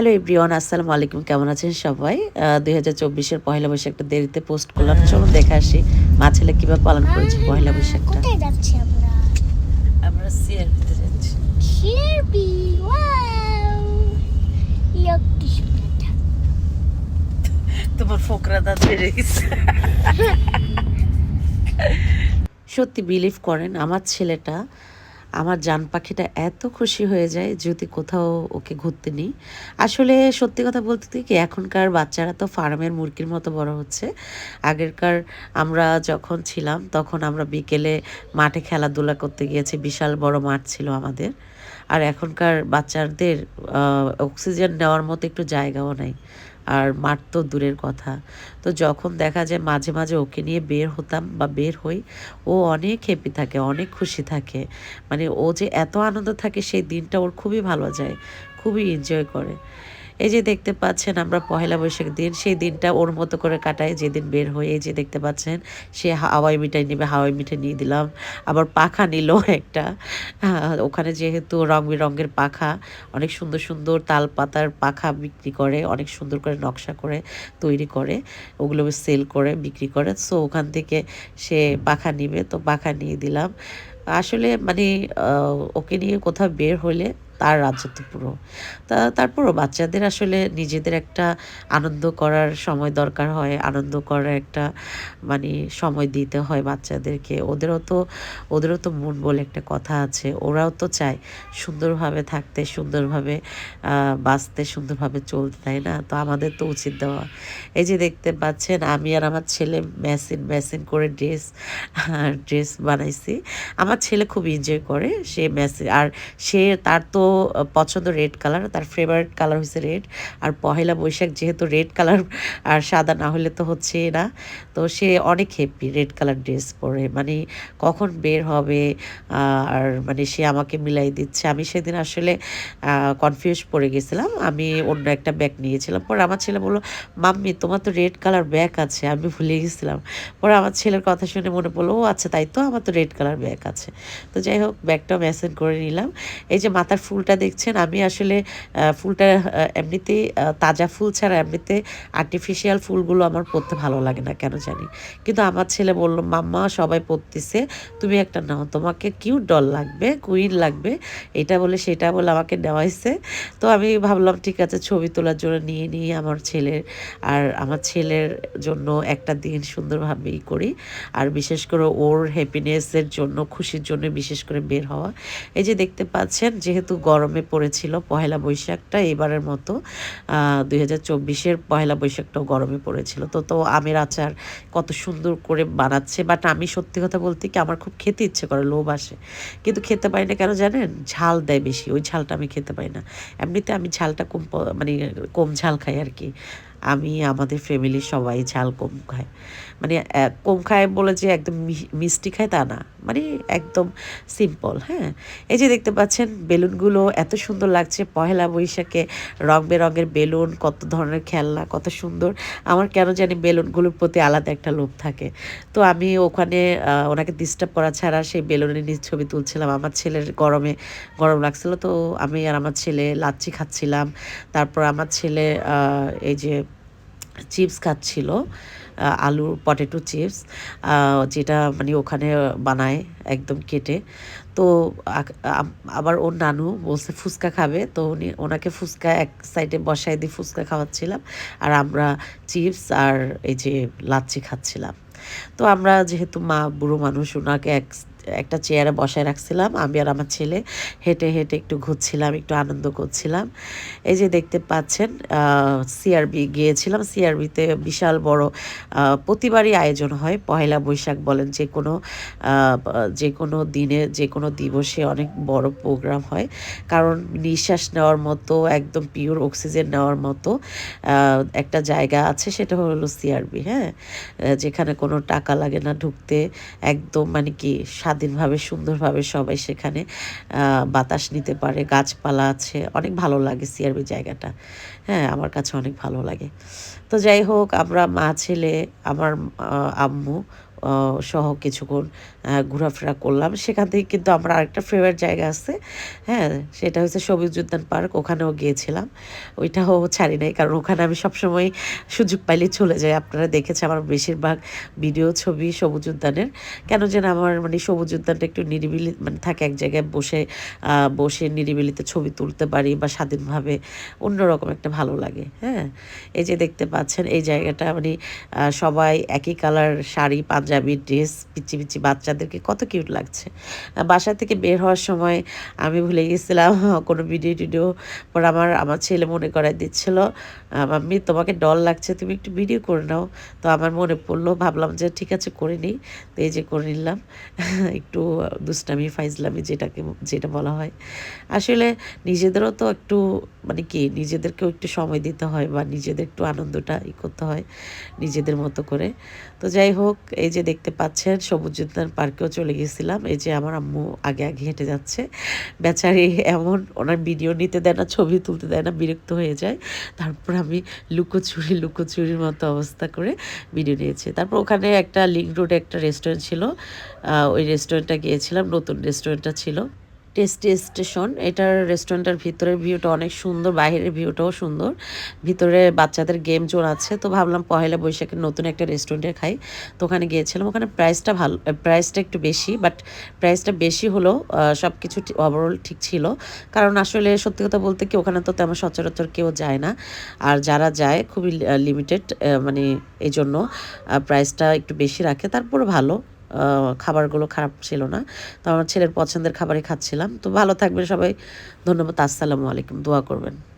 Hello everyone আসসালামু আলাইকুম কেমন আছেন সবাই? দুই হাজার চব্বিশের পয়লা বৈশাখটা দেরিতে পোস্ট করলাম। চলুন দেখে আসি মা ছেলে কীভাবে পালন করেছে পয়লা বৈশাখটা। যাচ্ছি আমরা? আমরা সিআরপিতে যাচ্ছি। শিরবি ওয়াও! ইয়ক্তি সুন্দর তোমার ফোকরা দাঁত বেড়ে গেছে। সত্যি বিলিভ করেন আমার ছেলেটা আমার জান পাখিটা এত খুশি হয়ে যায় যদি কোথাও ওকে ঘুরতে নিই। আসলে সত্যি কথা বলতে কি, এখনকার বাচ্চারা তো ফার্মের মুরগির মতো বড় হচ্ছে। আগেরকার আমরা যখন ছিলাম, তখন আমরা বিকেলে মাঠে খেলাধুলা করতে গিয়েছি, বিশাল বড় মাঠ ছিল আমাদের। আর এখনকার বাচ্চাদের অক্সিজেন নেওয়ার মতো একটু জায়গাও নাই। আর মাঠ তো দূরের কথা। তো যখন দেখা যায় মাঝে মাঝে ওকে নিয়ে বের হতাম বা বের হই, ও অনেক হ্যাপি থাকে, অনেক খুশি থাকে। মানে ও যে এত আনন্দ থাকে, সেই দিনটা ওর খুবই ভালো যায়, খুবই এনজয় করে। এই যে দেখতে পাচ্ছেন আমরা পহেলা বৈশাখ দিন, সেই দিনটা ওর মতো করে কাটাই যেদিন বের হয়ে এই যে দেখতে পাচ্ছেন, সে হাওয়াই মিঠাই নেবে, হাওয়াই মিঠাই নিয়ে দিলাম। আবার পাখা নিল একটা ওখানে যেহেতু রং বেরঙের পাখা, অনেক সুন্দর সুন্দর তাল পাতার পাখা বিক্রি করে, অনেক সুন্দর করে নকশা করে তৈরি করে, ওগুলো সেল করে বিক্রি করে। সো ওখান থেকে সে পাখা নিবে, তো পাখা নিয়ে দিলাম। আসলে মানে ওকে নিয়ে কোথাও বের হলে তার রাজত্ব পুরো। তা তারপরও বাচ্চাদের আসলে নিজেদের একটা আনন্দ করার সময় দরকার হয়, আনন্দ করার একটা মানে সময় দিতে হয় বাচ্চাদেরকে। ওদেরও তো ওদেরও তো মন বলে একটা কথা আছে, ওরাও তো চায় সুন্দরভাবে থাকতে, সুন্দরভাবে বাঁচতে, সুন্দরভাবে চলতে, তাই না? তো আমাদের তো উচিত দেওয়া। এই যে দেখতে পাচ্ছেন, আমি আর আমার ছেলে মেশিন মেশিন করে ড্রেস ড্রেস বানাইছি। আমার ছেলে খুব এনজয় করে, সে মেসেজ আর সে তার তো পছন্দ রেড কালার, তার ফেভারিট কালার হচ্ছে রেড। আর পহেলা বৈশাখ যেহেতু রেড কালার, আর সাদা না হলে তো হচ্ছে না। তো সে অনেক হ্যাপি রেড কালার ড্রেস পরে। মানে কখন বের হবে আর মানে সে আমাকে মিলাই দিচ্ছে। আমি সেদিন আসলে কনফিউজ পড়ে গেছিলাম। আমি অন্য একটা ব্যাগ নিয়েছিলাম। পরে আমার ছেলে বলল, মাম্মি, তোমার তো রেড কালার ব্যাগ আছে। আমি ভুলে গেছিলাম। পরে আমার ছেলের কথা শুনে মনে পড়ল, ও আচ্ছা তাই তো আমার তো রেড কালার ব্যাগ আছে। তো যাই হোক ব্যাগটা মেসেজ করে নিলাম। এই যে মাথার ফুলটা দেখছেন আমি আসলে ফুলটা আহ, এমনিতেই তাজা ফুল ছাড়া এমনিতে আর্টিফিশিয়াল ফুলগুলো আমার পরতে ভালো লাগে না কেন জানি। কিন্তু আমার ছেলে বলল মাম্মা সবাই পরতেছে তুমি একটা নাও তোমাকে কিউট ডল লাগবে কুইন লাগবে। এটা বলে সেটা বলে আমাকে নেওয়া হয়েছে তো আমি ভাবলাম ঠিক আছে ছবি তোলার জন্য নিয়ে নিয়ে আমার ছেলের। আর আমার ছেলের জন্য একটা দিন সুন্দরভাবে ই করি। আর বিশেষ করে ওর হ্যাপিনেসের জন্য খুশির জন্য বিশেষ করে বের হওয়া। এই যে দেখতে পাচ্ছেন যেহেতু গরমে পড়েছিল পহেলা বৈশাখটা এবারের মতো দুই হাজার চব্বিশের পহেলা বৈশাখটাও গরমে পড়েছিল। তো তো আমের আচার কত সুন্দর করে বানাচ্ছে বাট আমি সত্যি কথা বলতে কি আমার খুব খেতে ইচ্ছে করে, লোভ আসে। কিন্তু খেতে পারি না কেন জানেন? ঝাল দেয় বেশি, ওই ঝালটা আমি খেতে পারি না। এমনিতে আমি ঝালটা কম মানে কম ঝাল খাই আর কি। আমি, আমাদের ফ্যামিলির সবাই ঝাল কম খায়। মানে কম খায় বলে যে একদম মিষ্টি খায় তা না। মানে একদম সিম্পল হ্যাঁ? এই যে দেখতে পাচ্ছেন, বেলুনগুলো এত সুন্দর লাগছে। পহেলা বৈশাখে রং বেরঙের বেলুন, কত ধরনের খেলনা, কত সুন্দর। আমার কেন জানি বেলুনগুলোর প্রতি আলাদা একটা লোভ থাকে। তো আমি ওখানে ওনাকে ডিস্টার্ব করা ছাড়া সেই বেলুনের নিজ ছবি তুলছিলাম। আমার ছেলের গরমে গরম লাগছিল, তো আমি আর আমার ছেলে লাচ্ছি খাচ্ছিলাম। তারপর আমার ছেলে এই যে চিপস খাচ্ছিল আলুর পটেটো চিপস যেটা মানে ওখানে বানায় একদম কেটে। তো আবার ওর নানু বলছে, ফুচকা খাবে? তো উনি, ওনাকে ফুচকা এক সাইডে বসায় দিয়ে ফুচকা খাওয়াচ্ছিলাম। আর আমরা চিপস আর এই যে লাচ্ছি খাচ্ছিলাম। তো আমরা যেহেতু মা, বুড়ো মানুষ ওনাকে এক একটা চেয়ারে বসায় রাখছিলাম। আমি আর আমার ছেলে হেঁটে হেঁটে একটু ঘুরছিলাম, একটু আনন্দ করছিলাম। এই যে দেখতে পাচ্ছেন সিআরবি গিয়েছিলাম। সিআরবিতে বিশাল বড় প্রতিবারই আয়োজন হয়। পয়লা বৈশাখ বলেন যে কোনো যে কোনো দিনে, যে কোনো দিবসে অনেক বড় প্রোগ্রাম হয়। কারণ নিঃশ্বাস নেওয়ার মতো, একদম পিওর অক্সিজেন নেওয়ার মতো একটা জায়গা আছে, সেটা হলো সিআরবি হ্যাঁ? যেখানে কোনো টাকা লাগে না ঢুকতে, একদম মানে কি স্বাধীনভাবে, সুন্দরভাবে সবাই সেখানে বাতাস নিতে পারে, গাছপালা আছে। অনেক ভালো লাগে সিআরবি জায়গাটা। হ্যাঁ আমার কাছে অনেক ভালো লাগে। তো যাই হোক, আমরা মা ছেলে, আমার আম্মু সহ কিছুক্ষণ ঘোরাফেরা করলাম। সেখান থেকে কিন্তু আমার আরেকটা ফেভারিট জায়গা আছে হ্যাঁ সেটা হচ্ছে সবুজ উদ্যান পার্ক, ওখানেও গিয়েছিলাম। ওইটাও ছাড়ি নাই, কারণ ওখানে আমি সবসময় সুযোগ পাইলে চলে যাই। আপনারা দেখেছে আমার বেশিরভাগ ভিডিও ছবি সবুজ উদ্যানের। কেন যেন আমার মানে সবুজ উদ্যানটা একটু নিরিবিলি মানে থাকে এক জায়গায় বসে বসে নিরিবিলিতে ছবি তুলতে পারি বা স্বাধীনভাবে অন্যরকম একটা ভালো লাগে হ্যাঁ। এই যে দেখতে পাচ্ছেন, এই জায়গাটা মানে সবাই একই কালার শাড়ি, পাঞ্জাবি ড্রেস পিচি পিচি বাচ্চাদেরকে কত কিউট লাগছে। বাসা থেকে বের হওয়ার সময় আমি ভুলে গেছিলাম, কোনো ভিডিও টিডিও পর আমার আমার ছেলে মনে করাই দিচ্ছিল মাম্মি, তোমাকে ডল লাগছে, তুমি একটু ভিডিও করে নাও। তো আমার মনে পড়ল, ভাবলাম যে ঠিক আছে, করে নিই। তো এই যে করে নিলাম। একটু দুষ্টামি, ফাইজলামি যেটাকে, যেটা বলা হয়। আসলে নিজেদেরও তো একটু মানে কি, নিজেদেরকেও একটু সময় দিতে হয় বা নিজেদের একটু আনন্দটা ই করতে হয় নিজেদের মতো করে। তো যাই হোক, এই যে দেখতে পাচ্ছেন, সবুজ উদ্যান পার্কেও চলে গেছিলাম। এই যে আমার আম্মু আগে আগে হেঁটে যাচ্ছে। বেচারি এমন, ওনার ভিডিও নিতে দেয় না, ছবি তুলতে দেয় না, বিরক্ত হয়ে যায়। তারপর আমি লুকোচুরি, লুকোচুরির মতো অবস্থা করে ভিডিও নিয়েছি। তারপর ওখানে একটা লিঙ্ক রোডে একটা রেস্টুরেন্ট ছিল। ওই রেস্টুরেন্টটা গিয়েছিলাম, নতুন রেস্টুরেন্টটা ছিল। Tasty station. এটার রেস্টুরেন্টের ভিতরের ভিউটা অনেক সুন্দর, বাইরের ভিউটাও সুন্দর। ভিতরে বাচ্চাদের গেম জোন আছে তো ভাবলাম পহেলা বৈশাখে নতুন একটা রেস্টুরেন্টে খাই। তো ওখানে গিয়েছিলাম। ওখানে প্রাইসটা ভালো প্রাইসটা একটু বেশি বাট প্রাইসটা বেশি হলেও সব কিছু ওভারঅল ঠিক ছিল। কারণ আসলে সত্যি কথা বলতে কি, ওখানে তো তেমন সচরাচর কেউ যায় না। আর যারা যায়, খুবই লিমিটেড মানে এই জন্য প্রাইসটা একটু বেশি রাখে। তারপরে ভালো। খাবারগুলো খারাপ ছিল না। তো আমার ছেলের পছন্দের খাবারই খাচ্ছিলাম। তো ভালো থাকবেন সবাই। ধন্যবাদ। আসসালামু আলাইকুম। দোয়া করবেন।